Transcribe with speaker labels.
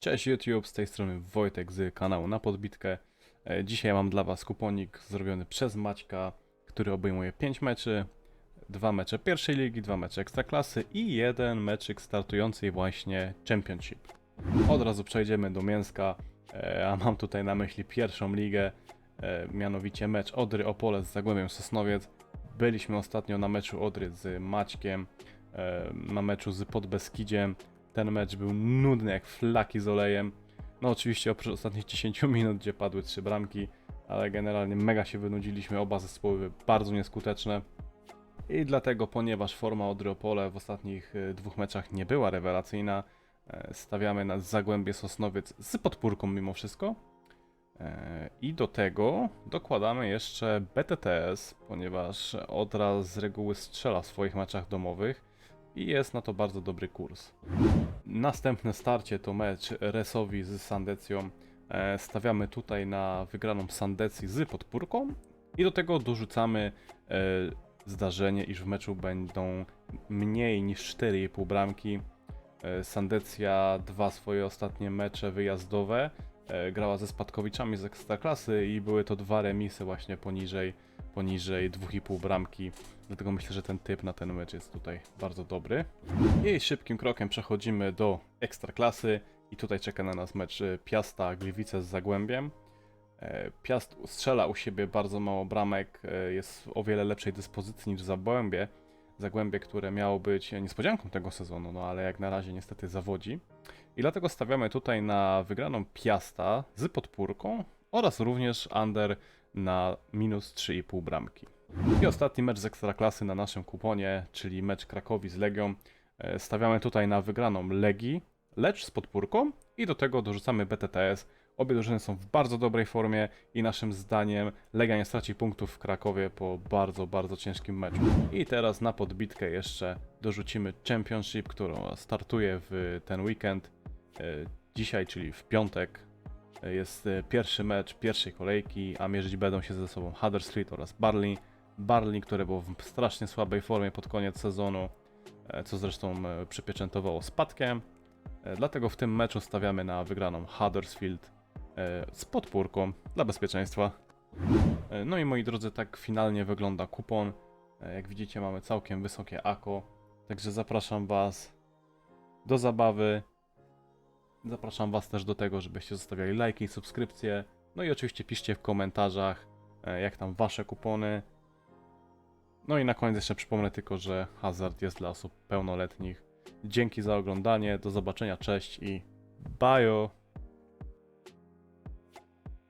Speaker 1: Cześć YouTube, z tej strony Wojtek z kanału Na Podbitkę. E, Dzisiaj mam dla Was kuponik zrobiony przez Maćka, który obejmuje 5 meczy, dwa mecze pierwszej ligi, dwa mecze ekstraklasy i jeden meczyk startującej właśnie Championship. Od razu przejdziemy do mięska, e, a mam tutaj na myśli pierwszą ligę, e, mianowicie mecz Odry Opole z Zagłębiem Sosnowiec. Byliśmy ostatnio na meczu Odry z Maćkiem, na meczu z Podbeskidziem. Ten mecz był nudny jak flaki z olejem. No oczywiście oprócz ostatnich 10 minut, gdzie padły trzy bramki, ale generalnie mega się wynudziliśmy, oba zespoły były bardzo nieskuteczne. I dlatego, ponieważ forma Odry Opole w ostatnich y, dwóch meczach nie była rewelacyjna, e, stawiamy na Zagłębie Sosnowiec z podpórką mimo wszystko. E, I do tego dokładamy jeszcze BTTS, ponieważ Odra z reguły strzela w swoich meczach domowych i jest na to bardzo dobry kurs. Następne starcie to mecz Resowi z Sandecją. E, Stawiamy tutaj na wygraną Sandecji z podpórką i do tego dorzucamy e, zdarzenie, iż w meczu będą mniej niż 4,5 bramki. E, Sandecja dwa swoje ostatnie mecze wyjazdowe grała ze Spadkowiczami z Ekstraklasy i były to dwa remisy właśnie poniżej, poniżej 2,5 bramki. Dlatego myślę, że ten typ na ten mecz jest tutaj bardzo dobry. I szybkim krokiem przechodzimy do Ekstraklasy i tutaj czeka na nas mecz e, Piasta Gliwice z Zagłębiem. E, Piast strzela u siebie bardzo mało bramek, e, jest w o wiele lepszej dyspozycji niż Zagłębie. Zagłębie, które miało być niespodzianką tego sezonu, no ale jak na razie niestety zawodzi. I dlatego stawiamy tutaj na wygraną Piasta z podpórką oraz również under na minus 3,5 bramki. I ostatni mecz z Ekstraklasy na naszym kuponie, czyli mecz Krakowi z Legią. E, Stawiamy tutaj na wygraną Legii, lecz z podpórką i do tego dorzucamy BTTS. Obie drużyny są w bardzo dobrej formie i naszym zdaniem Legia nie straci punktów w Krakowie po bardzo, bardzo ciężkim meczu. I teraz na podbitkę jeszcze dorzucimy Championship, którą startuje w ten weekend. E, Dzisiaj, czyli w piątek, jest e, pierwszy mecz pierwszej kolejki, a mierzyć będą się ze sobą Huddersfield oraz Barley. Barley, które było w strasznie słabej formie pod koniec sezonu, e, co zresztą e, przypieczętowało spadkiem. Dlatego w tym meczu stawiamy na wygraną Huddersfield z podpórką dla bezpieczeństwa. No i moi drodzy, tak finalnie wygląda kupon. Jak widzicie, mamy całkiem wysokie AKO, także zapraszam Was do zabawy. Zapraszam Was też do tego, żebyście zostawiali lajki subskrypcje. No i oczywiście piszcie w komentarzach, e, jak tam Wasze kupony. No i na koniec jeszcze przypomnę tylko, że hazard jest dla osób pełnoletnich. Dzięki za oglądanie, do zobaczenia, cześć i bajo!